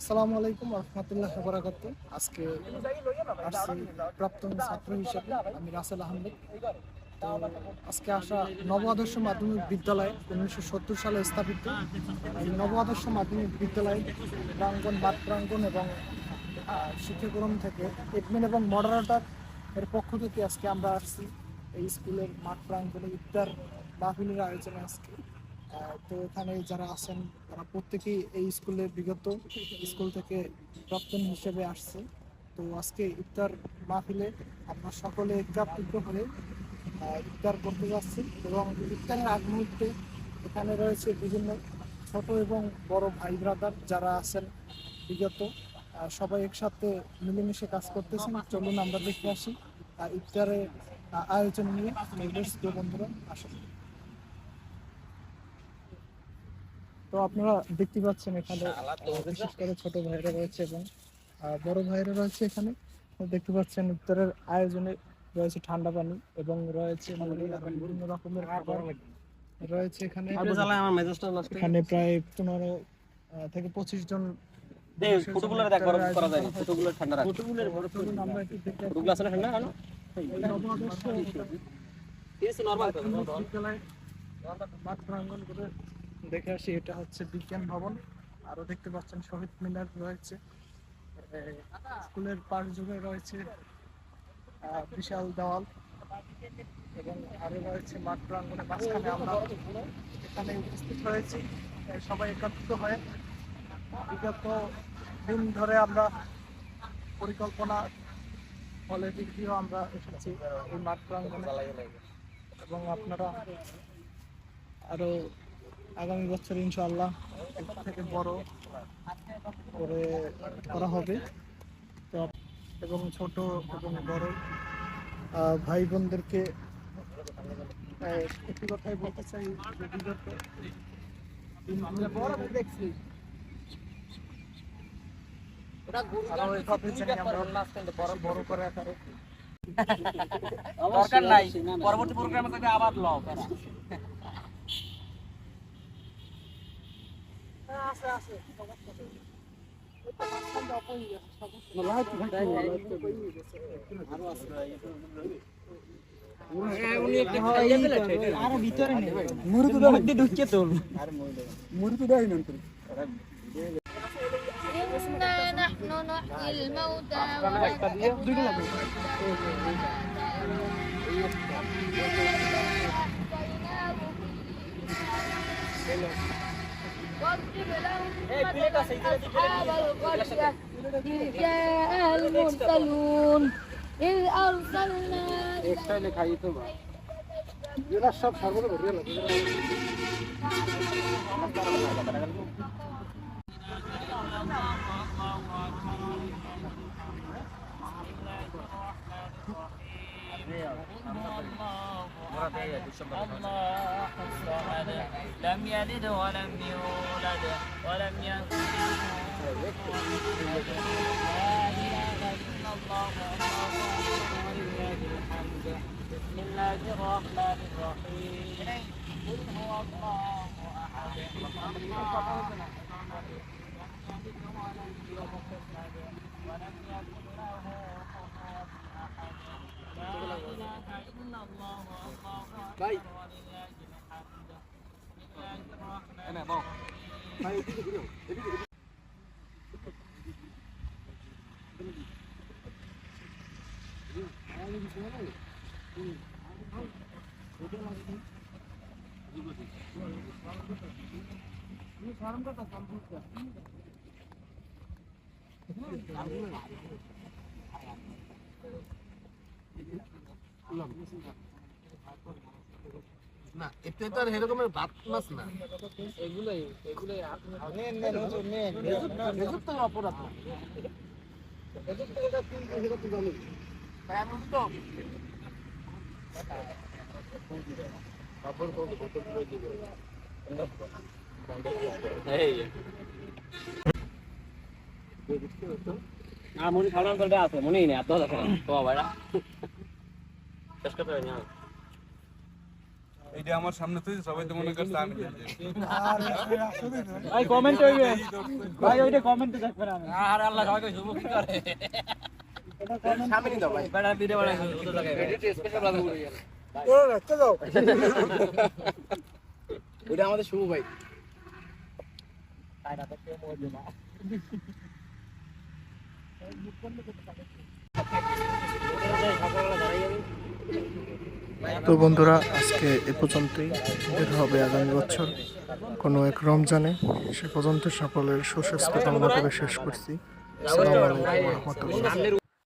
আসসালামু আলাইকুম রহমতুল্লাহ বরাকাত। আজকে প্রাক্তন ছাত্র হিসেবে, আমি রাসেল আহমেদ। তো আজকে আসা নব আদর্শ মাধ্যমিক বিদ্যালয় উনিশশো সত্তর সালে স্থাপিত। এই নব আদর্শ মাধ্যমিক বিদ্যালয় প্রাঙ্গন মাঠ প্রাঙ্গন এবং শিক্ষাক্রম থেকে এডমিন এবং মডারেটর এর পক্ষ থেকে আজকে আমরা আসছি। এই স্কুলের মাঠ প্রাঙ্গনে ইফতার মাহফিলের আয়োজনে আজকে। তো এখানে যারা আছেন, তারা প্রত্যেকেই এই স্কুলে বিগত স্কুল থেকে প্রাক্তন হিসেবে আসছে। তো আজকে ইফতার মাহফিলে আমরা সকলে একত্রিত হয়ে ইফতার করতে যাচ্ছি এবং ইফতারের আগ মুহূর্তে এখানে রয়েছে বিভিন্ন ছোট এবং বড় ভাই ব্রাদার যারা আছেন বিগত সবাই একসাথে মিলেমিশে কাজ করতেছেন। চলুন আমরা দেখে আসি ইফতারের আয়োজন নিয়ে। বন্ধুরা, আসুন। তো আপনারা দেখতে পাচ্ছেন এখানে বিশেষ করে ছোট ভাইরা রয়েছে এবং বড় ভাইরা রয়েছে এখানে দেখতে পাচ্ছেন ইফতারের আয়োজনে রয়েছে ঠান্ডা পানি এবং রয়েছে মানে বিভিন্ন রকমের খাবার রয়েছে এখানে এখানে প্রায় পনেরো থেকে পঁচিশ জন ঠান্ডা মাঠ করে দেখে আসি, এটা হচ্ছে বিজ্ঞান ভবন। আরও দেখতে পাচ্ছেন শহীদ মিনার রয়েছে। স্কুলের পাশ জুড়ে রয়েছে বিশাল দেওয়াল। এবং আরও রয়েছে মাঠ প্রাঙ্গণে মাঝখানে আমরা এখানে উপস্থিত হয়েছি সবাই একত্রিত হয়ে বিগত দিন ধরে আমরা পরিকল্পনা ফলে দিক দিয়েও আমরা এসেছি এই মাঠ প্রাঙ্গণে। এবং আপনারা আরও আগামী বছর ইনশাআল্লাহ থেকে বড় করে করা হবে। তো এবং ছোট এবং বড় ভাই বোনদেরকে একটি কথাই বলতে চাই দেখছি বড় করে দরকার নাই। পরবর্তী প্রোগ্রামে আবার লও আছে আছে উনি একটা খাইয়ে দিলে আরও ভিতরে নেই মুরুতু দাও মধ্যে ঢুকিয়ে তোল إنا نحن نحيي الموتى ونكتب واضرب لهم مثل أصحاب القرية إذ جاء المرسلون إذ أرسلنا الله الصمد لم يلد ولم يولد ولم يكن له. لا إله إلا الله ولله الحمد بسم الله الرحمن الرحيم قل هو الله أحد الله الصمد لم يلد ولم يولد ولم يكن ভাই ফার্ম কথা কমপ্লিট কর Thank you. না এটা তো আর এরকমের ভাত মাছ না। এগুলোই এগুলোই তো অপরাধ না। না মনে আছে মনেই নেই এত কথা তো ভাইরা। এইটা আমার সামনে তুই সবাই তো মনে করছে আমি ভাই কমেন্ট হইবে ভাই ওইটা কমেন্টে দেখবেন আমি আর আল্লাহ সবাইকে শুভ কি করে বেটা ভিডিও বানাই ওদের জায়গায় ওইটা আমাদের শুভ ভাই। তো বন্ধুরা, আজকে এ পর্যন্তই। বের হবে আগামী বছর কোনো এক রমজানে। সে পর্যন্ত সকলের সুস্বাস্থ্য কামনা করে শেষ করছি। আসসালামু আলাইকুম রহমতুল্লাহ।